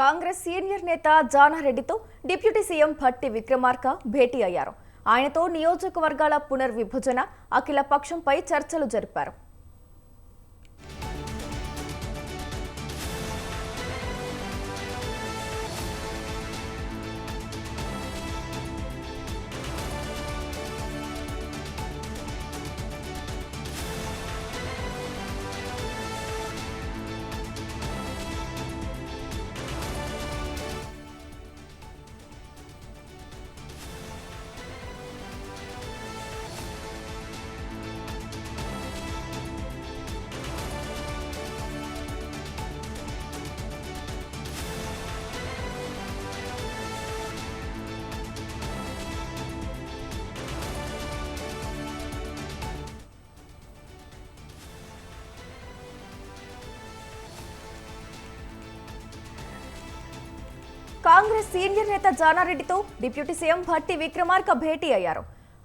Congress senior నేత జానారెడ్డితో deputy CM Bhatti Vikramarka భేటీ అయ్యారు. ఆయనతో నియోజకవర్గాల పునర్విభజన అఖిల పక్షంపై చర్చలు జరిపారు. కాంగ్రెస్ సీనియర్ నేత జానారెడ్డితో డిప్యూటీ సీఎం భట్టి విక్రమార్క భేటీ అయ్యారు.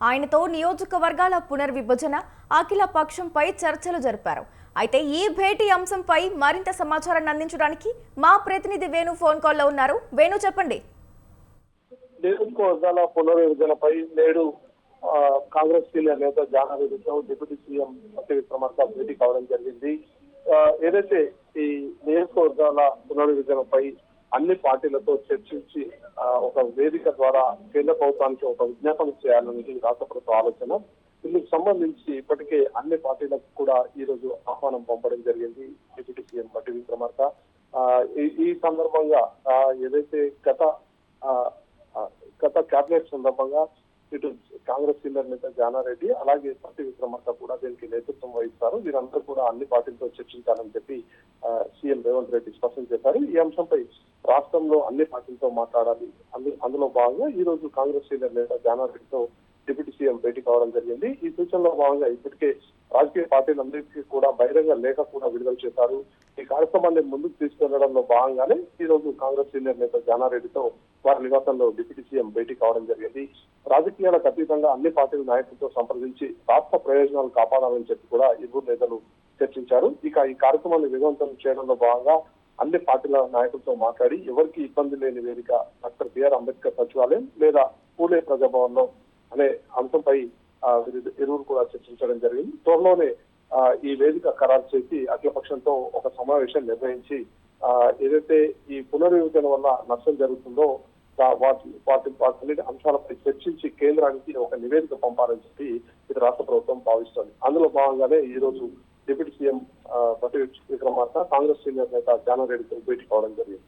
ఆయనతో నియోజకవర్గాల పునర్విభజన అఖిల పక్షంపై చర్చలు జరిపారు. అయితే ఈ భేటీ అంశంపై మరింత సమాచారాన్ని అందించడానికి మా ప్రతినిధి వేణు ఫోన్ కాల్లో ఉన్నారు. వేణు చెప్పండి. నియోజకవర్గాల పునర్విభజనపై నేడు కాంగ్రెస్ సీనియర్ నేత జానారెడ్డితో డిప్యూటీ సీఎం భట్టి విక్రమార్క భేటీ కావడం జరిగింది. ఏదైతే ఈ నియోజకవర్గాల పునర్విభజనపై అన్ని పార్టీలతో చర్చించి ఒక వేదిక ద్వారా కేంద్ర ప్రభుత్వానికి ఒక విజ్ఞాపన చేయాలనేది రాష్ట్ర ప్రభుత్వ ఆలోచన. ఇందుకు సంబంధించి ఇప్పటికే అన్ని పార్టీలకు కూడా ఈ రోజు ఆహ్వానం పంపడం జరిగింది. డిప్యూటీ సీఎం పట్టి విక్రమార్క. ఈ- ఈ సందర్భంగా ఏదైతే గత గత కేబినెట్ సందర్భంగా ఇటు కాంగ్రెస్ సీనియర్ నేత జానారెడ్డి అలాగే పట్టి విక్రమార్క కూడా దీనికి నేతృత్వం వహిస్తారు. వీరందరూ కూడా అన్ని పార్టీలతో చర్చించాలని చెప్పి సీఎం రేవంత్ రెడ్డి స్పష్టం చేశారు. ఈ అంశంపై రాష్ట్రంలో అన్ని పార్టీలతో మాట్లాడాలి. అందులో భాగంగా ఈ రోజు కాంగ్రెస్ సీనియర్ నేత జానారెడ్డితో డిప్యూటీ సీఎం భేటీ కావడం జరిగింది. ఈ సూచనలో భాగంగా ఇప్పటికే రాజకీయ పార్టీలందరికీ కూడా బహిరంగ లేఖ కూడా విడుదల చేశారు. ఈ కార్యక్రమాన్ని ముందుకు తీసుకెళ్ళడంలో భాగంగానే ఈ రోజు కాంగ్రెస్ సీనియర్ నేత జానారెడ్డితో వారి నివాసంలో డిప్యూటీ సీఎం భేటీ కావడం జరిగింది. రాజకీయాలకు అతీతంగా అన్ని పార్టీల నాయకులతో సంప్రదించి రాష్ట్ర ప్రయోజనాలు కాపాడాలని చెప్పి కూడా ఇరువురు నేతలు చర్చించారు. ఇక ఈ కార్యక్రమాన్ని విజయవంతం చేయడంలో భాగంగా అన్ని పార్టీల నాయకులతో మాట్లాడి ఎవరికి ఇబ్బంది లేని వేదిక డాక్టర్ బిఆర్ అంబేద్కర్ సచివాలయం లేదా పూలే ప్రజాభవన్లో అనే అంశంపై ఇరువురు కూడా చర్చించడం జరిగింది. త్వరలోనే ఈ వేదిక ఖరారు చేసి అఖిలపక్షంతో ఒక సమావేశం నిర్వహించి ఏదైతే ఈ పునర్విభజన వల్ల నష్టం జరుగుతుందో వాటి వాటి వాటి అంశాలపై చర్చించి కేంద్రానికి ఒక నివేదిక పంపాలని చెప్పి ఇది రాష్ట్ర ప్రభుత్వం భావిస్తోంది. అందులో భాగంగానే ఈ రోజు డిప్యూటీ సీఎం ఆ, విక్రమార్క కాంగ్రెస్ సీనియర్ నేత జానారెడ్డితో భేటీ కావడం జరిగింది.